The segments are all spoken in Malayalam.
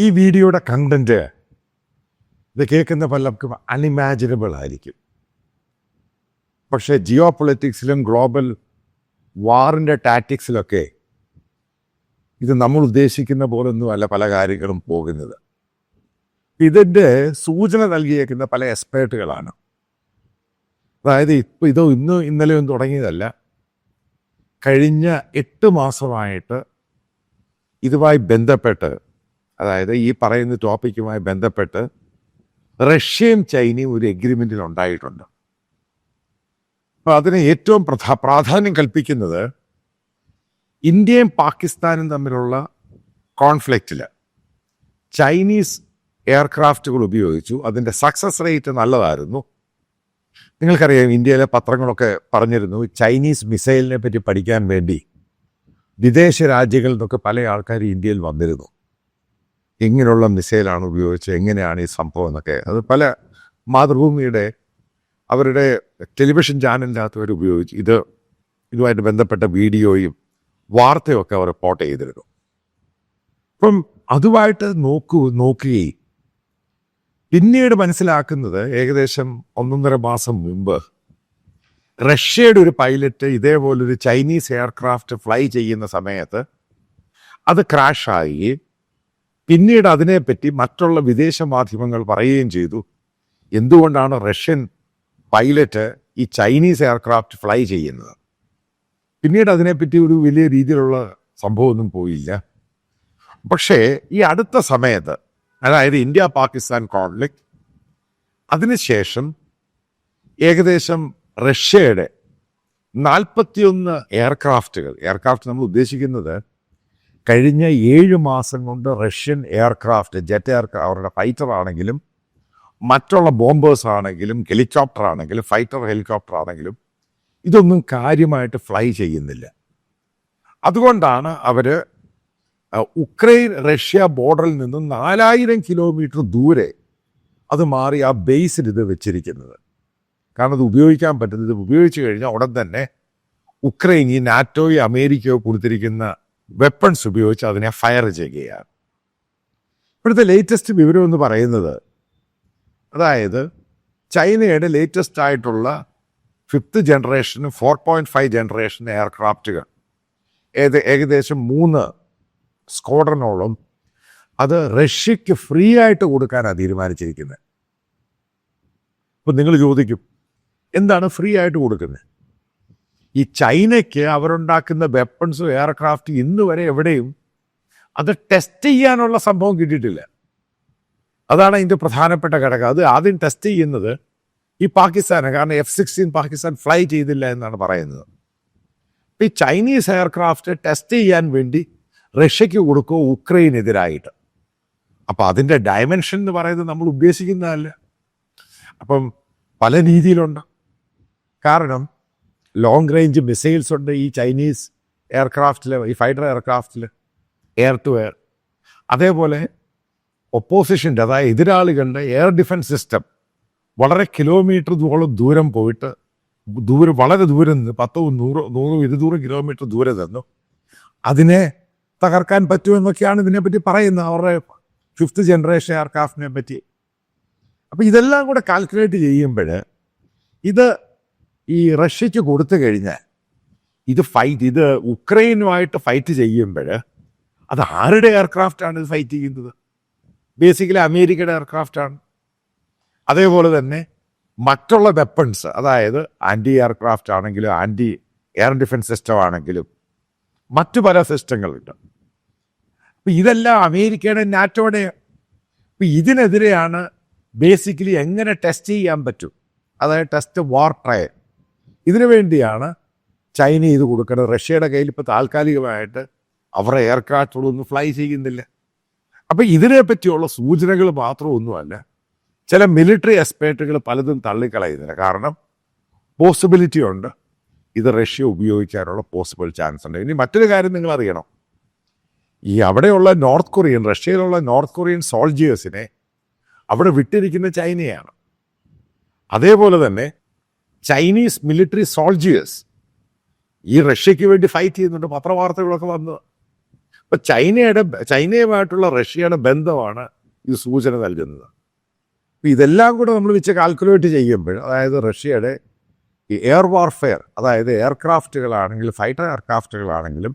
ഈ വീഡിയോയുടെ കണ്ടന്റ് ഇത് കേൾക്കുന്ന പലർക്കും അൺഇമാജിനബിൾ ആയിരിക്കും. പക്ഷേ ജിയോ പൊളിറ്റിക്സിലും ഗ്ലോബൽ വാറിന്റെ ടാറ്റിക്സിലൊക്കെ ഇത് നമ്മൾ ഉദ്ദേശിക്കുന്ന പോലൊന്നുമല്ല പല കാര്യങ്ങളും പോകുന്നത്. ഇതിന്റെ സൂചന നൽകിയേക്കുന്ന പല എക്സ്പേർട്ടുകളാണ് അതായത് ഇപ്പോൾ ഇതോ ഇന്ന് ഇന്നലെയും തുടങ്ങിയതല്ല കഴിഞ്ഞ എട്ട് മാസമായിട്ട് ഇതുമായി ബന്ധപ്പെട്ട് അതായത് ഈ പറയുന്ന ടോപ്പിക്കുമായി ബന്ധപ്പെട്ട് റഷ്യയും ചൈനയും ഒരു എഗ്രിമെന്റിൽ ഉണ്ടായിട്ടുണ്ട്. അപ്പോൾ അതിന് ഏറ്റവും പ്രധാ പ്രാധാന്യം കൽപ്പിക്കുന്നത് ഇന്ത്യയും പാകിസ്ഥാനും തമ്മിലുള്ള കോൺഫ്ലിക്റ്റിൽ ചൈനീസ് എയർക്രാഫ്റ്റുകൾ ഉപയോഗിച്ചു. അതിന്റെ സക്സസ് റേറ്റ് നല്ലതായിരുന്നു. നിങ്ങൾക്കറിയാം ഇന്ത്യയിലെ പത്രങ്ങളൊക്കെ പറഞ്ഞിരുന്നു ചൈനീസ് മിസൈലിനെ പറ്റി പഠിക്കാൻ വേണ്ടി വിദേശ രാജ്യങ്ങളിൽ നിന്നൊക്കെ പല ആൾക്കാർ ഇന്ത്യയിൽ വന്നിരുന്നു. എങ്ങനെയുള്ള മിസൈലാണ് ഉപയോഗിച്ചത് എങ്ങനെയാണ് ഈ സംഭവം എന്നൊക്കെ. അത് പല മാതൃഭൂമിയുടെ അവരുടെ ടെലിവിഷൻ ചാനലിനകത്ത് അവർ ഉപയോഗിച്ചു ഇത് ഇതുമായിട്ട് ബന്ധപ്പെട്ട വീഡിയോയും വാർത്തയൊക്കെ അവർ റിപ്പോർട്ട് ചെയ്തിരുന്നു അപ്പം അതുമായിട്ട് നോക്കൂ നോക്കുകയും പിന്നീട് മനസ്സിലാക്കുന്നത് ഏകദേശം ഒന്നൊന്നര മാസം മുമ്പ് റഷ്യയുടെ ഒരു പൈലറ്റ് ഇതേപോലൊരു ചൈനീസ് എയർക്രാഫ്റ്റ് ഫ്ലൈ ചെയ്യുന്ന സമയത്ത് അത് ക്രാഷായി. പിന്നീട് അതിനെപ്പറ്റി മറ്റുള്ള വിദേശ മാധ്യമങ്ങൾ പറയുകയും ചെയ്തു. എന്തുകൊണ്ടാണ് റഷ്യൻ പൈലറ്റ് ഈ ചൈനീസ് എയർക്രാഫ്റ്റ് ഫ്ലൈ ചെയ്യുന്നത്? പിന്നീട് അതിനെപ്പറ്റി ഒരു വലിയ രീതിയിലുള്ള സംഭവമൊന്നും പോയില്ല. പക്ഷേ ഈ അടുത്ത സമയത്ത് അതായത് ഇന്ത്യ പാകിസ്ഥാൻ കോൺഫ്ലിക്റ്റ് അതിനുശേഷം ഏകദേശം റഷ്യയുടെ നാൽപ്പത്തിയൊന്ന് എയർക്രാഫ്റ്റുകൾ എയർക്രാഫ്റ്റ് നമ്മൾ ഉദ്ദേശിക്കുന്നത് കഴിഞ്ഞ ഏഴ് മാസം കൊണ്ട് റഷ്യൻ എയർക്രാഫ്റ്റ് ജെറ്റ് എയർക്രാഫ്റ്റ് അവരുടെ ഫൈറ്റർ ആണെങ്കിലും മറ്റുള്ള ബോംബേഴ്സ് ആണെങ്കിലും ഹെലികോപ്റ്റർ ആണെങ്കിലും ഫൈറ്റർ ഹെലികോപ്റ്റർ ആണെങ്കിലും ഇതൊന്നും കാര്യമായിട്ട് ഫ്ലൈ ചെയ്യുന്നില്ല. അതുകൊണ്ടാണ് അവർ ഉക്രൈൻ റഷ്യ ബോർഡറിൽ നിന്നും നാലായിരം കിലോമീറ്റർ ദൂരെ അത് മാറി ആ ബേസിൽ ഇത് വെച്ചിരിക്കുന്നത്. കാരണം അത് ഉപയോഗിക്കാൻ പറ്റുന്നത് ഇത് ഉപയോഗിച്ച് കഴിഞ്ഞാൽ ഉടൻ തന്നെ ഉക്രൈൻ ഈ നാറ്റോയും അമേരിക്കയോ കൊടുത്തിരിക്കുന്ന വെപ്പൺസ് ഉപയോഗിച്ച് അതിനെ ഫയർ ചെയ്യുകയാണ്. ഇവിടുത്തെ ലേറ്റസ്റ്റ് വിവരം എന്ന് പറയുന്നത് അതായത് ചൈനയുടെ ലേറ്റസ്റ്റ് ആയിട്ടുള്ള fifth generation four point five generation എയർക്രാഫ്റ്റുകൾ ഏത് ഏകദേശം മൂന്ന് സ്ക്വാഡ്രനോളം അത് റഷ്യക്ക് ഫ്രീ ആയിട്ട് കൊടുക്കാനാണ് തീരുമാനിച്ചിരിക്കുന്നത്. അപ്പം നിങ്ങൾ ചോദിക്കും എന്താണ് ഫ്രീ ആയിട്ട് കൊടുക്കുന്നത്? ഈ ചൈനയ്ക്ക് അവരുണ്ടാക്കുന്ന വെപ്പൺസും എയർക്രാഫ്റ്റ് ഇന്ന് വരെ എവിടെയും അത് ടെസ്റ്റ് ചെയ്യാനുള്ള സംഭവം കിട്ടിയിട്ടില്ല. അതാണ് അതിന്റെ പ്രധാനപ്പെട്ട ഘടകം. അത് ആദ്യം ടെസ്റ്റ് ചെയ്യുന്നത് ഈ പാകിസ്ഥാന് കാരണം എഫ് സിക്സ്റ്റീൻ പാകിസ്ഥാൻ ഫ്ലൈ ചെയ്തില്ല എന്നാണ് പറയുന്നത്. ഈ ചൈനീസ് എയർക്രാഫ്റ്റ് ടെസ്റ്റ് ചെയ്യാൻ വേണ്ടി റഷ്യക്ക് കൊടുക്കുക ഉക്രൈനെതിരായിട്ട്. അപ്പോൾ അതിന്റെ ഡയമെൻഷൻ എന്ന് പറയുന്നത് നമ്മൾ ഉദ്ദേശിക്കുന്നതല്ല. അപ്പം പല രീതിയിലുണ്ട്. കാരണം ലോങ് റേഞ്ച് മിസൈൽസ് ഉണ്ട് ഈ ചൈനീസ് എയർക്രാഫ്റ്റിൽ ഈ ഫൈറ്റർ എയർക്രാഫ്റ്റിൽ എയർ ടു എയർ അതേപോലെ ഒപ്പോസിഷന്റെ അതായത് എതിരാളികളുടെ എയർ ഡിഫൻസ് സിസ്റ്റം വളരെ കിലോമീറ്റർ ദൂരം ദൂരം പോയിട്ട് ദൂരം വളരെ ദൂരം നിന്ന് പത്തോ നൂറോ നൂറോ ഇരുന്നൂറ് കിലോമീറ്റർ ദൂരെ തന്നു അതിനെ തകർക്കാൻ പറ്റുമെന്നൊക്കെയാണ് ഇതിനെപ്പറ്റി പറയുന്നത്. അവരുടെ ഫിഫ്ത്ത് ജനറേഷൻ എയർക്രാഫ്റ്റിനെ പറ്റി. അപ്പം ഇതെല്ലാം കൂടെ കാൽക്കുലേറ്റ് ചെയ്യുമ്പോൾ ഇത് ഈ റഷ്യക്ക് കൊടുത്തു കഴിഞ്ഞാൽ ഇത് ഫൈറ്റ് ഇത് ഉക്രൈനുമായിട്ട് ഫൈറ്റ് ചെയ്യുമ്പോൾ അത് ആരുടെ എയർക്രാഫ്റ്റാണ് ഇത് ഫൈറ്റ് ചെയ്യുന്നത്? ബേസിക്കലി അമേരിക്കയുടെ എയർക്രാഫ്റ്റാണ് അതേപോലെ തന്നെ മറ്റുള്ള വെപ്പൺസ് അതായത് ആന്റി എയർക്രാഫ്റ്റ് ആണെങ്കിലും ആന്റി എയർ ഡിഫൻസ് സിസ്റ്റം ആണെങ്കിലും മറ്റു പല സിസ്റ്റങ്ങളുണ്ട് അപ്പം ഇതെല്ലാം അമേരിക്കയുടെ നാറ്റോയുടെ. അപ്പം ഇതിനെതിരെയാണ് ബേസിക്കലി എങ്ങനെ ടെസ്റ്റ് ചെയ്യാൻ പറ്റും? അതായത് ടെസ്റ്റ് വാർ ട്രയൽ ഇതിനു വേണ്ടിയാണ് ചൈന ഇത് കൊടുക്കുന്നത്. റഷ്യയുടെ കയ്യിൽ ഇപ്പോൾ താൽക്കാലികമായിട്ട് അവരുടെ എയർക്രാഫ്റ്റുകളൊന്നും ഫ്ലൈ ചെയ്യുന്നില്ല. അപ്പം ഇതിനെപ്പറ്റിയുള്ള സൂചനകൾ മാത്രമൊന്നുമല്ല ചില മിലിറ്ററി എക്സ്പേർട്ടുകൾ പലതും തള്ളിക്കളയുന്നില്ല. കാരണം പോസിബിലിറ്റി ഉണ്ട്. ഇത് റഷ്യ ഉപയോഗിക്കാനുള്ള പോസിബിൾ ചാൻസ് ഉണ്ട്. ഇനി മറ്റൊരു കാര്യം നിങ്ങൾ അറിയണം ഈ അവിടെയുള്ള നോർത്ത് കൊറിയൻ റഷ്യയിലുള്ള നോർത്ത് കൊറിയൻ സോൾജിയേഴ്സിനെ അവിടെ വിട്ടിരിക്കുന്ന ചൈനയാണ്. അതേപോലെ തന്നെ ചൈനീസ് മിലിറ്ററി സോൾജിയേഴ്സ് ഈ റഷ്യക്ക് വേണ്ടി ഫൈറ്റ് ചെയ്യുന്നുണ്ട്. പത്രവാർത്തകളൊക്കെ വന്നത് അപ്പൊ ചൈനയുടെ ചൈനയുമായിട്ടുള്ള റഷ്യയുടെ ബന്ധമാണ് ഈ സൂചന നൽകുന്നത്. അപ്പൊ ഇതെല്ലാം കൂടെ നമ്മൾ വെച്ച് കാൽക്കുലേറ്റ് ചെയ്യുമ്പോൾ അതായത് റഷ്യയുടെ ഈ എയർ വാർഫെയർ അതായത് എയർക്രാഫ്റ്റുകളാണെങ്കിലും ഫൈറ്റർ എയർക്രാഫ്റ്റുകളാണെങ്കിലും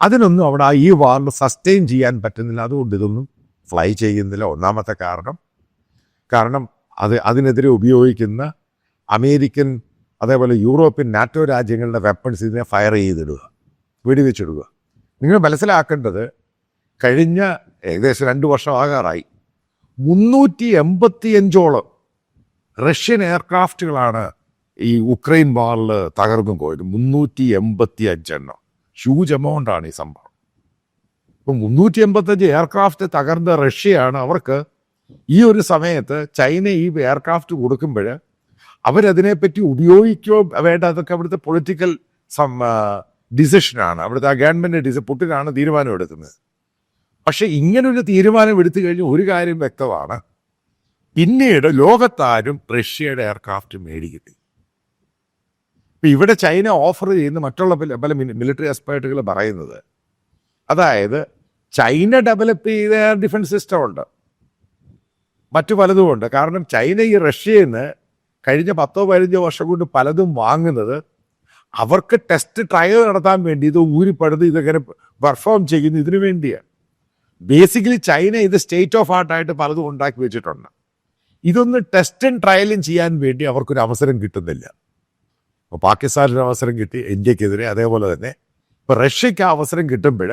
അതിനൊന്നും അവിടെ ഈ വാറിൽ സസ്റ്റെയിൻ ചെയ്യാൻ പറ്റുന്നില്ല. അതുകൊണ്ട് ഇതൊന്നും ഫ്ലൈ ചെയ്യുന്നില്ല. ഒന്നാമത്തെ കാരണം കാരണം അത് അതിനെതിരെ ഉപയോഗിക്കുന്ന അമേരിക്കൻ അതേപോലെ യൂറോപ്യൻ നാറ്റോ രാജ്യങ്ങളുടെ വെപ്പൺസ് ഇതിനെ ഫയർ ചെയ്തിടുക വെടിവെച്ചിടുക. നിങ്ങൾ മനസ്സിലാക്കേണ്ടത് കഴിഞ്ഞ ഏകദേശം രണ്ട് വർഷം ആകാറായി. മുന്നൂറ്റി എൺപത്തിയഞ്ചോളം റഷ്യൻ എയർക്രാഫ്റ്റുകളാണ് ഈ ഉക്രൈൻ വാറിൽ തകർന്നു പോയത്. മുന്നൂറ്റി എൺപത്തി അഞ്ചെണ്ണം ഹ്യൂജ് എമൗണ്ട് ആണ് ഈ സംഭവം. ഇപ്പം മുന്നൂറ്റി എൺപത്തഞ്ച് എയർക്രാഫ്റ്റ് തകർന്ന റഷ്യയാണ് അവർക്ക് ഈ ഒരു സമയത്ത് ചൈന ഈ എയർക്രാഫ്റ്റ് കൊടുക്കുമ്പോൾ അവരതിനെപ്പറ്റി ഉപയോഗിക്കോ വേണ്ട അതൊക്കെ അവിടുത്തെ പൊളിറ്റിക്കൽ സം ഡിസിഷനാണ് അവിടുത്തെ ആ ഗവൺമെന്റ് ഡിസി പുട്ടിനാണ് തീരുമാനം എടുക്കുന്നത്. പക്ഷെ ഇങ്ങനൊരു തീരുമാനം എടുത്തു കഴിഞ്ഞാൽ ഒരു കാര്യം വ്യക്തമാണ്. പിന്നീട് ലോകത്താരും റഷ്യയുടെ എയർക്രാഫ്റ്റ് മേടിക്കില്ല ഇപ്പം ഇവിടെ ചൈന ഓഫർ ചെയ്യുന്ന മറ്റുള്ള പല പല മിലിറ്ററി എക്സ്പേർട്ടുകൾ പറയുന്നത് അതായത് ചൈന ഡെവലപ്പ് ചെയ്ത ഡിഫൻസ് സിസ്റ്റം ഉണ്ട്. മറ്റു പലതുമുണ്ട് കാരണം ചൈന ഈ റഷ്യയിൽ നിന്ന് കഴിഞ്ഞ പത്തോ പതിനഞ്ചോ വർഷം കൊണ്ട് പലതും വാങ്ങുന്നത് അവർക്ക് ടെസ്റ്റ് ട്രയൽ നടത്താൻ വേണ്ടി ഇത് ഊരിപ്പെടുത്ത് ഇതങ്ങനെ പെർഫോം ചെയ്യുന്നു ഇതിനു വേണ്ടിയാണ്. ബേസിക്കലി ചൈന ഇത് സ്റ്റേറ്റ് ഓഫ് ആർട്ടായിട്ട് പലതും ഉണ്ടാക്കി വെച്ചിട്ടുണ്ട്. ഇതൊന്ന് ടെസ്റ്റും ട്രയലും ചെയ്യാൻ വേണ്ടി അവർക്കൊരു അവസരം കിട്ടുന്നില്ല. അപ്പോൾ പാകിസ്ഥാനൊരു അവസരം കിട്ടി ഇന്ത്യക്കെതിരെ അതേപോലെ തന്നെ. ഇപ്പോൾ റഷ്യക്ക് അവസരം കിട്ടുമ്പോൾ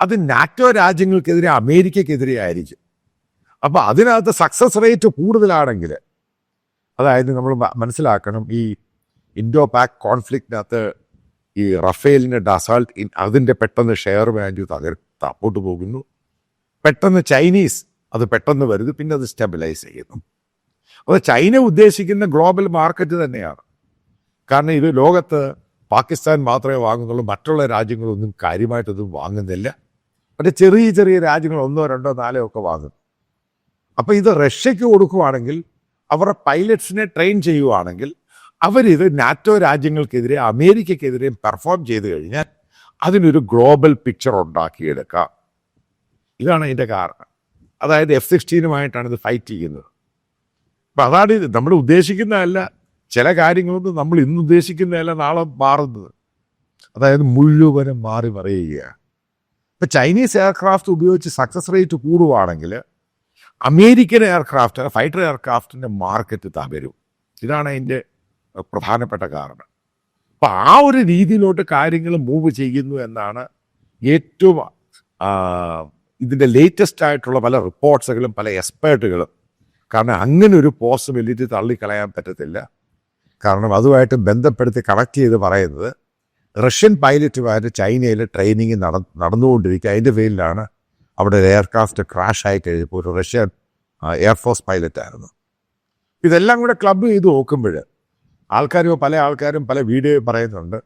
അത് നാറ്റോ രാജ്യങ്ങൾക്കെതിരെ അമേരിക്കക്കെതിരെ ആയിരിക്കും. അപ്പോൾ അതിനകത്ത് സക്സസ് റേറ്റ് കൂടുതലാണെങ്കിൽ അതായത് നമ്മൾ മനസ്സിലാക്കണം ഈ ഇൻഡോ പാക് കോൺഫ്ലിക്റ്റിനകത്ത് ഈ റഫേലിന്റെ ഡസാൾട്ട് അതിന്റെ പെട്ടെന്ന് ഷെയർ വാല്യൂ തകർ താപ്പോട്ട് പോകുന്നു. പെട്ടെന്ന് ചൈനീസ് അത് പെട്ടെന്ന് വരുന്നു. പിന്നെ അത് സ്റ്റെബിലൈസ് ചെയ്യുന്നു. അത് ചൈന ഉദ്ദേശിക്കുന്ന ഗ്ലോബൽ മാർക്കറ്റ് തന്നെയാണ്. കാരണം ഇത് ലോകത്ത് പാകിസ്ഥാൻ മാത്രമേ വാങ്ങുന്നുള്ളൂ. മറ്റുള്ള രാജ്യങ്ങളൊന്നും കാര്യമായിട്ടൊന്നും വാങ്ങുന്നില്ല. പക്ഷേ ചെറിയ ചെറിയ രാജ്യങ്ങൾ ഒന്നോ രണ്ടോ നാലോ ഒക്കെ വാങ്ങും. അപ്പോൾ ഇത് റഷ്യക്ക് കൊടുക്കുവാണെങ്കിൽ അവരുടെ പൈലറ്റ്സിനെ ട്രെയിൻ ചെയ്യുവാണെങ്കിൽ അവരിത് നാറ്റോ രാജ്യങ്ങൾക്കെതിരെ അമേരിക്കക്കെതിരെയും പെർഫോം ചെയ്തു കഴിഞ്ഞാൽ അതിനൊരു ഗ്ലോബൽ പിക്ചർ ഉണ്ടാക്കിയെടുക്കാം. ഇതാണ് അതിന്റെ കാരണം. അതായത് എഫ് സിക്സ്റ്റീനുമായിട്ടാണ് ഇത് ഫൈറ്റ് ചെയ്യുന്നത്. അപ്പം അതാണ് ഇത്. നമ്മൾ ഉദ്ദേശിക്കുന്നതല്ല. ചില കാര്യങ്ങളൊന്നും നമ്മൾ ഇന്ന് ഉദ്ദേശിക്കുന്നതല്ല നാളെ മാറുന്നത്. അതായത് മുഴുവനും മാറി മറിയുകയാണ്. ഇപ്പം ചൈനീസ് എയർക്രാഫ്റ്റ് ഉപയോഗിച്ച് സക്സസ് റേറ്റ് കൂടുവാണെങ്കിൽ അമേരിക്കൻ എയർക്രാഫ്റ്റ് ഫൈറ്റർ എയർക്രാഫ്റ്റിന്റെ മാർക്കറ്റ് തകരും. ഇതാണ് അതിന്റെ പ്രധാനപ്പെട്ട കാരണം. അപ്പം ആ ഒരു രീതിയിലോട്ട് കാര്യങ്ങൾ മൂവ് ചെയ്യുന്നു എന്നാണ് ഏറ്റവും ഇതിന്റെ ലേറ്റസ്റ്റ് ആയിട്ടുള്ള പല റിപ്പോർട്ട്സുകളും പല എക്സ്പേർട്ടുകളും. കാരണം അങ്ങനെ ഒരു പോസിബിലിറ്റി തള്ളിക്കളയാൻ പറ്റത്തില്ല. കാരണം അതുമായിട്ട് ബന്ധപ്പെടുത്തി കണക്ട് ചെയ്ത് പറയുന്നത് റഷ്യൻ പൈലറ്റുമായിട്ട് ചൈനയിൽ ട്രെയിനിങ് നട നടന്നുകൊണ്ടിരിക്കുക. അതിന്റെ പേരിലാണ് അവിടെ ഒരു എയർക്രാഫ്റ്റ് ആയി കഴിഞ്ഞപ്പോൾ ഒരു റഷ്യൻ എയർഫോഴ്സ് പൈലറ്റ് ആയിരുന്നു. ഇതെല്ലാം കൂടെ ക്ലബ്ബ് ചെയ്ത് നോക്കുമ്പോൾ ആൾക്കാരും പല ആൾക്കാരും പല വീഡിയോ പറയുന്നുണ്ട്.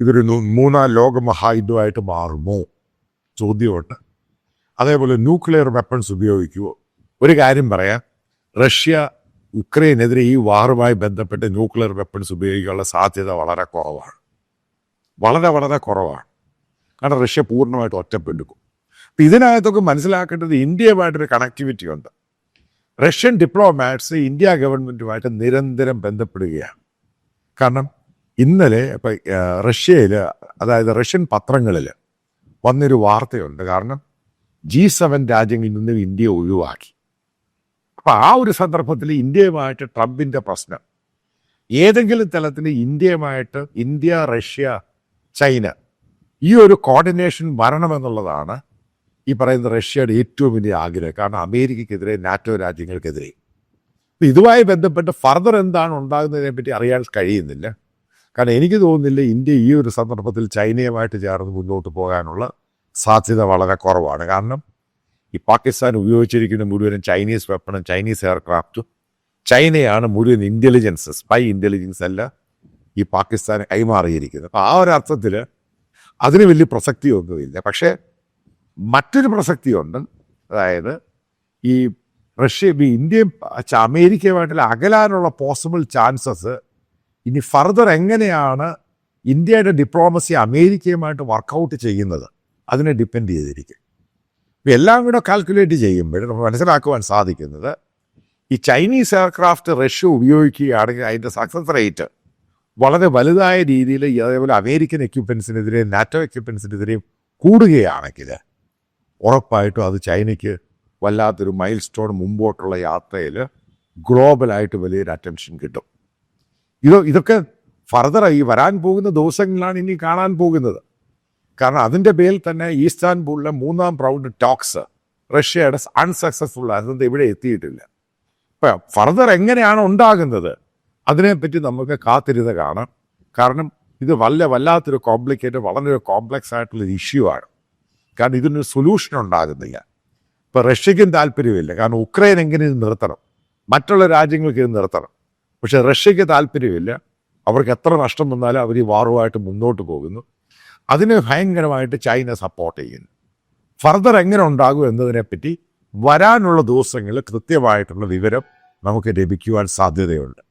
ഇതൊരു മൂന്നാം ലോക മഹായുദ്ധമായിട്ട് മാറുമോ? ചോദ്യമുണ്ട്. അതേപോലെ ന്യൂക്ലിയർ വെപ്പൺസ് ഉപയോഗിക്കുമോ ഒരു കാര്യം പറയാം. റഷ്യ ഉക്രൈനെതിരെ ഈ വാറുമായി ബന്ധപ്പെട്ട് ന്യൂക്ലിയർ വെപ്പൺസ് ഉപയോഗിക്കാനുള്ള സാധ്യത വളരെ കുറവാണ്. വളരെ വളരെ കുറവാണ്. കാരണം റഷ്യ പൂർണമായിട്ട് ഒറ്റപ്പെടുക്കും ഇതിനകത്തൊക്കെ മനസ്സിലാക്കേണ്ടത് ഇന്ത്യയുമായിട്ടൊരു കണക്ടിവിറ്റി ഉണ്ട്. റഷ്യൻ ഡിപ്ലോമാറ്റ്സ് ഇന്ത്യ ഗവൺമെന്റുമായിട്ട് നിരന്തരം ബന്ധപ്പെടുകയാണ്. കാരണം ഇന്നലെ ഇപ്പം റഷ്യയിൽ അതായത് റഷ്യൻ പത്രങ്ങളിൽ വന്നൊരു വാർത്തയുണ്ട്. കാരണം ജി സെവൻ രാജ്യങ്ങളിൽ നിന്ന് ഇന്ത്യ ഒഴിവാക്കി. അപ്പം ആ ഒരു സന്ദർഭത്തിൽ ഇന്ത്യയുമായിട്ട് ട്രംപിന്റെ പ്രശ്നം. ഏതെങ്കിലും തലത്തിൽ ഇന്ത്യയുമായിട്ട് ഇന്ത്യ റഷ്യ ചൈന ഈ ഒരു കോർഡിനേഷൻ വരണമെന്നുള്ളതാണ് ഈ പറയുന്ന റഷ്യയുടെ ഏറ്റവും വലിയ ആഗ്രഹം. കാരണം അമേരിക്കക്കെതിരെ നാറ്റോ രാജ്യങ്ങൾക്കെതിരെ. ഇതുമായി ബന്ധപ്പെട്ട് ഫർദർ എന്താണ് ഉണ്ടാകുന്നതിനെ പറ്റി അറിയാൻ കഴിയുന്നില്ല. കാരണം എനിക്ക് തോന്നുന്നില്ല ഇന്ത്യ ഈ ഒരു സന്ദർഭത്തിൽ ചൈനയുമായിട്ട് ചേർന്ന് മുന്നോട്ട് പോകാനുള്ള സാധ്യത വളരെ കുറവാണ്. കാരണം ഈ പാകിസ്ഥാൻ ഉപയോഗിച്ചിരിക്കുന്ന മുഴുവനും ചൈനീസ് വെപ്പണും ചൈനീസ് എയർക്രാഫ്റ്റും ചൈനയാണ് മുഴുവൻ ഇന്റലിജൻസ് സ്പൈ ഇന്റലിജൻസ് അല്ല ഈ പാകിസ്ഥാന് കൈമാറിയിരിക്കുന്നത്. അപ്പോൾ ആ ഒരു അർത്ഥത്തിൽ അതിന് വലിയ പ്രസക്തിയൊന്നുമില്ല. പക്ഷേ മറ്റൊരു പ്രസക്തിയുണ്ട്. അതായത് ഈ റഷ്യ ഇന്ത്യയും അമേരിക്കയുമായിട്ടുള്ള അകലാനുള്ള പോസിബിൾ ചാൻസസ് ഇനി ഫർദർ എങ്ങനെയാണ് ഇന്ത്യയുടെ ഡിപ്ലോമസി അമേരിക്കയുമായിട്ട് വർക്കൗട്ട് ചെയ്യുന്നത്? അതിനെ ഡിപ്പെൻഡ് ചെയ്തിരിക്കും. ഇപ്പം എല്ലാം കൂടെ കാൽക്കുലേറ്റ് ചെയ്യുമ്പോൾ നമുക്ക് മനസ്സിലാക്കുവാൻ സാധിക്കുന്നത് ഈ ചൈനീസ് എയർക്രാഫ്റ്റ് റഷ്യ ഉപയോഗിക്കുകയാണെങ്കിൽ അതിന്റെ സക്സസ് റേറ്റ് വളരെ വലുതായ രീതിയിൽ അതേപോലെ അമേരിക്കൻ എക്യുപ്മെൻസിനെതിരെയും നാറ്റോ എക്യുപ്മെൻസിനെതിരെയും കൂടുകയാണെങ്കിൽ ഉറപ്പായിട്ടും അത് ചൈനയ്ക്ക് വല്ലാത്തൊരു മൈൽ സ്റ്റോൺ മുമ്പോട്ടുള്ള യാത്രയിൽ ഗ്ലോബലായിട്ട് വലിയൊരു അറ്റൻഷൻ കിട്ടും. ഇത് ഇതൊക്കെ ഫർദർ ഈ വരാൻ പോകുന്ന ദിവസങ്ങളിലാണ് ഇനി കാണാൻ പോകുന്നത്. കാരണം അതിന്റെ പേരിൽ തന്നെ ഈസ്താൻബൂളിലെ മൂന്നാം റൗണ്ട് ടോക്സ് റഷ്യയുടെ അൺസക്സസ്ഫുൾ അതൊന്നും ഇവിടെ എത്തിയിട്ടില്ല. ഇപ്പം ഫർദർ എങ്ങനെയാണ് ഉണ്ടാകുന്നത്? അതിനെപ്പറ്റി നമുക്ക് കാത്തിരുന്ന് കാണാം. കാരണം ഇത് വല്ല വല്ലാത്തൊരു കോംപ്ലിക്കേറ്റഡ് വളരെ കോംപ്ലക്സ് ആയിട്ടുള്ളൊരു ഇഷ്യൂ ആണ്. കാരണം ഇതിനൊരു സൊല്യൂഷൻ ഉണ്ടാകുന്നില്ല. ഇപ്പം റഷ്യക്കും താല്പര്യമില്ല. കാരണം ഉക്രൈൻ എങ്ങനെ ഇത് നിർത്തണം? മറ്റുള്ള രാജ്യങ്ങൾക്ക് ഇത് നിർത്തണം. പക്ഷേ റഷ്യക്ക് താല്പര്യമില്ല. അവർക്ക് എത്ര നഷ്ടം വന്നാലും അവർ ഈ വാറുമായിട്ട് മുന്നോട്ട് പോകുന്നു. അതിനെ ഭയങ്കരമായിട്ട് ചൈന സപ്പോർട്ട് ചെയ്യുന്നു. ഫർദർ എങ്ങനെ ഉണ്ടാകും എന്നതിനെപ്പറ്റി വരാനുള്ള ദിവസങ്ങളിൽ കൃത്യമായിട്ടുള്ള വിവരം നമുക്ക് ലഭിക്കുവാൻ സാധ്യതയുണ്ട്.